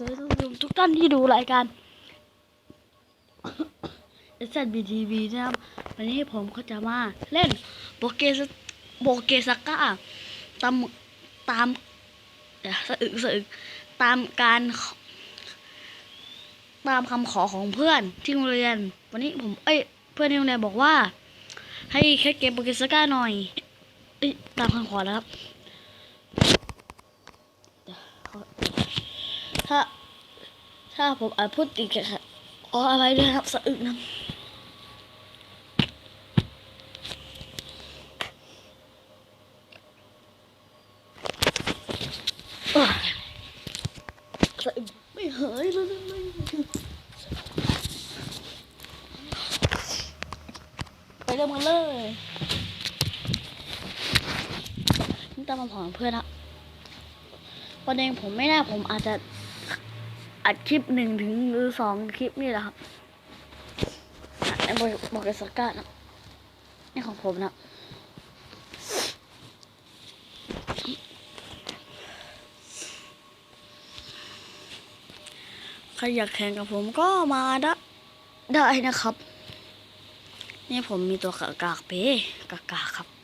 สวัสดีท่านผู้ชมทุกท่านที่ดูรายการ s อ b t v นะครับ วันนี้ผมก็จะมาเล่นโบเกสโบเกสก้าตามตามสะอึกสะอึกตามการตามคำขอของเพื่อนที่โรงเรียน วันนี้ผมเอ้ยเพื่อนที่โรงเรียนบอกว่า ให้แค่เกมโปเกสก้าหน่อยเอ้ยตามคำขอแล้วครับเดี๋ยวขอ ถ้า ถ้าผมอาจพูดติดขัดขออะไรด้วยครับสะอึกนะสะอึกไม่เหยเลยไม่ไปเริ่มกันเลยนี่ตามมาผอนเพื่อนนะประเด็นผมไม่แน่ผมอาจจะ อัดคลิปหนึ่งถึงหรือสองคลิปนี่แหละครับอะในบอกบอกกับสกัดนะนี่ของผมนะใครอยากแข่งกับผมก็มาได้ได้นะครับ นี่ผมมีตัวกากากเป้กากาครับ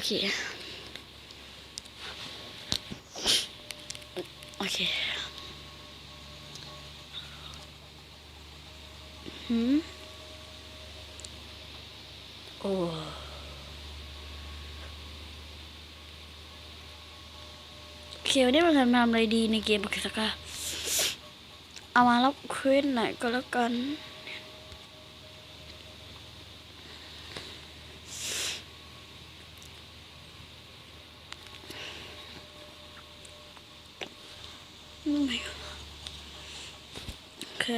อเคโอเคหืมโอ้เควันนี้เราทำอะไรดีในเกมโอเคสักะเอามารับควินหน่อยก็แล้วกัน ไม่ เค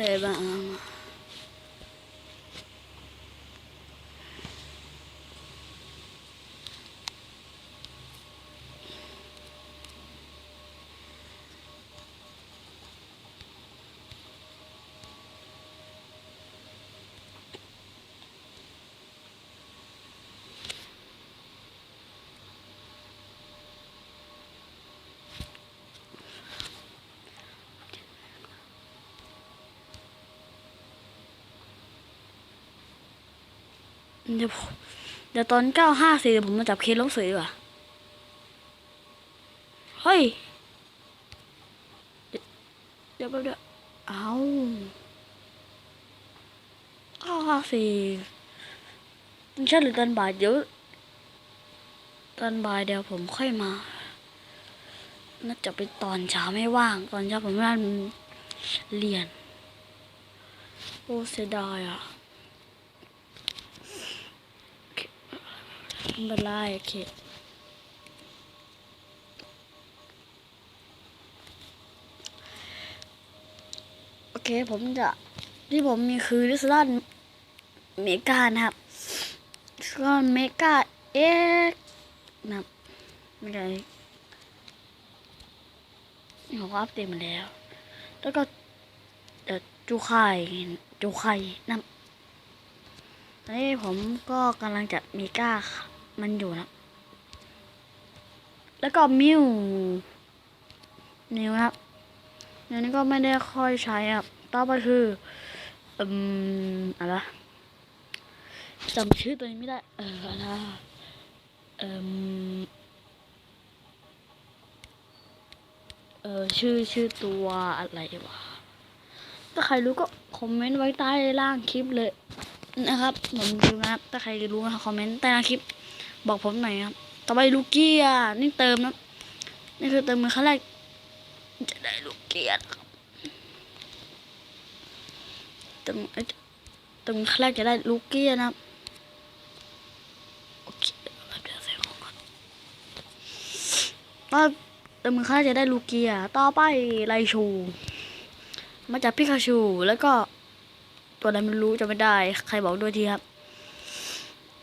เดี๋ยวเดี๋ยวตอนเก้าห้าสี่ผมมาจับเคสลงสือดีกว่าเฮ้ย เดี๋ยวแป๊บเดียวเอาเก้าห้าสี่มันใช่หรือตอนบ่ายเดี๋ยวตอนบ่ายเดี๋ยวผมค่อยมา น่าจะเป็นตอนเช้าไม่ว่าง ตอนเช้าผมนั่นเรียน โอ้เสียดายอะ ไม่เป็นไรโอเคโอเคผมจะที่ผมมีคือดิสลอนเมกานะครับดิสลอนเมกาเอ็กนะครับไม่ได้นี่เขาก็อัปเดตมาแล้ว แล้วก็เดี๋ยวจูไข่จูไข่นะตอนนี้ผมก็กำลังจะเมีก้า มันอยู่นะแล้วก็มิวนิวครับอันนี้ก็ไม่ได้ค่อยใช้ครับต่อไปคืออืมอะไรจำชื่อตัวนี้ไม่ได้ เอออะไรเอมเออชื่อชื่อตัวอะไรวะถ้าใครรู้ก็คอมเมนต์ไว้ใต้ล่างคลิปเลย นะครับผมดูนะครับถ้าใครรู้นะคอมเมนต์ใต้ล่างคลิป บอกผมหน่อยครับต่อไปลูกี้อะนี่เติมนะนี่คือเติมมือครั้งแรกจะได้ลูกี้อะครับเติมเอ้ติมครั้งแรกจะได้ลูกี้นะครับโอเคเดี๋ยวใส่ของก่อนก็เติมมือครั้งแรกจะได้ลูกี้อะต่อไปไลชูมาจากพิคาชูแล้วก็ ตัวอะไรไม่รู้จะไม่ได้ ใครบอกด้วยทีครับ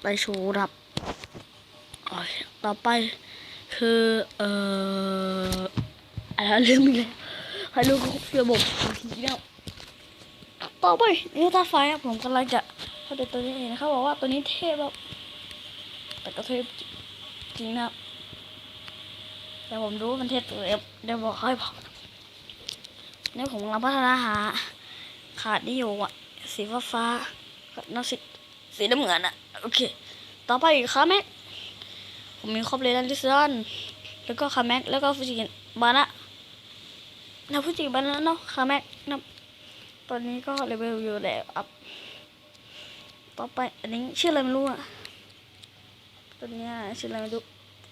ไลชูรับต่อไปคือ เอ่ออะไรลืมอีกแล้ใครรู้ระบบผีแล้วต่อไปนี่ตาไฟครับผมกำลังจะเขาเด็ดตัวนี้เองนะครับบอกว่าตัวนี้เทพแบบแต่ก็เทพจริงนะครับแต่ผมรู้ว่ามันเทพตัวเอฟเดี๋ยวบอกให้ผมเนี่ยผมกำลังพัฒนาหาขาดนี่อยู่อะ สีฟ้าฟ้าๆกับน้ำสีสีน้ำเงินอะโอเค ต่อไปอีกคาแม็กผมมีครอบเลยดันดิสซอนแล้วก็คาแม็กแล้วก็ฟูจิบานะนะฟูจิบานะเนาะคาแม็กนะตอนนี้ก็เลเวลอยู่แล้วอัพต่อไปอันนี้ชื่ออะไรไม่รู้อะตัวนี้ชื่ออะไรไม่รู้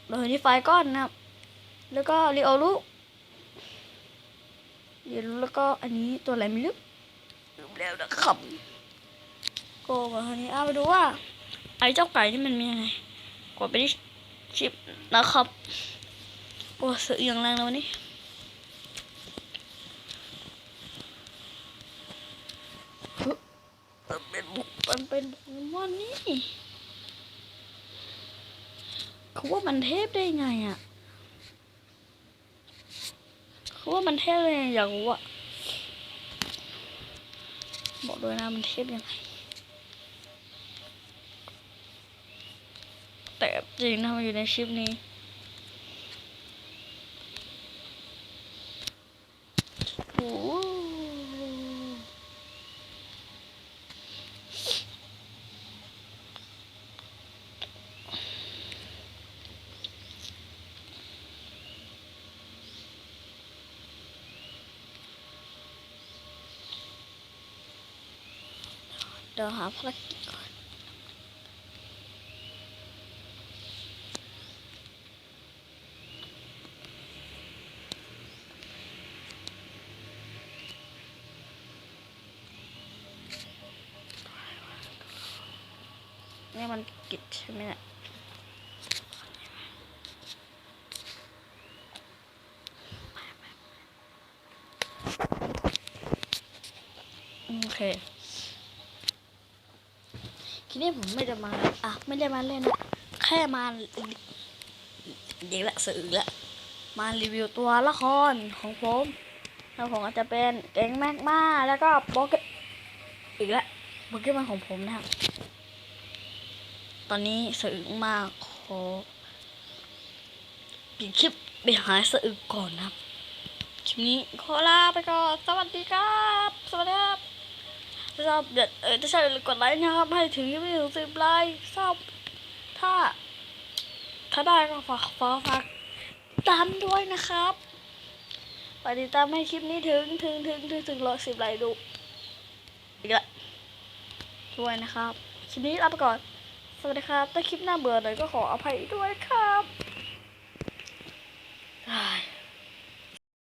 เราเห็นที่ไฟก้อนนะครับ แล้วก็รีโอรุเรียนรู้แล้วก็อันนี้ตัวอะไรไม่รู้ ลืมแล้วนะครับโกงอะทีนี้เอาไปดูว่า ไอ้เจ้าไก่นี่มันมียังไงกดไปที่ชิปนะครับโอ้เสืออย่างแรงแล้ววันนี้ฮึมันเป็นบุกมันเป็นบุกวันนี้เขาว่ามันเทพได้ไงอะเขาว่ามันเทพได้ไงอยากรู้อะ บอกด้วยนะมันเทพยังไงแต่จริงนะมันอยู่ในชิปนี้ โอ้โห เดี๋ยวหาภารกิจก่อน นี่มันกิจใช่ไหมเนี่ยโอเค ทีนี้ผมไม่ได้มาอะไม่ได้มาเล่นนะแค่มาเด็กละสื่อละมารีวิวตัวละครของผมแล้วผมก็จะเป็นเก่งแมกมาแล้วก็โปเกอีกแล้วโปเกมอนของผมนะครับ ตอนนี้สะอึกมากขอปิดคลิปไปหาสะอึกก่อนนะครับคลิปนี้ขอลาไปก่อน สวัสดีครับ สวัสดีครับ ถ้าชอบเด็ดเออถ้าชอบอย่าลืมกดไลค์นะครับให้ถึงยี่สิบสิบไลค์ชอบถ้า ถ้าได้ก็ฝากฝากฝากตามด้วยนะครับฝากติดตามให้คลิปนี้ถึงถึงถึงถึงถึงร้อยสิบไลค์ดูอีกละด้วยนะครับ คลิปนี้ลาไปก่อน สวัสดีครับ ถ้าคลิปหน้าเบื่อหน่อยก็ขออภัยด้วยครับ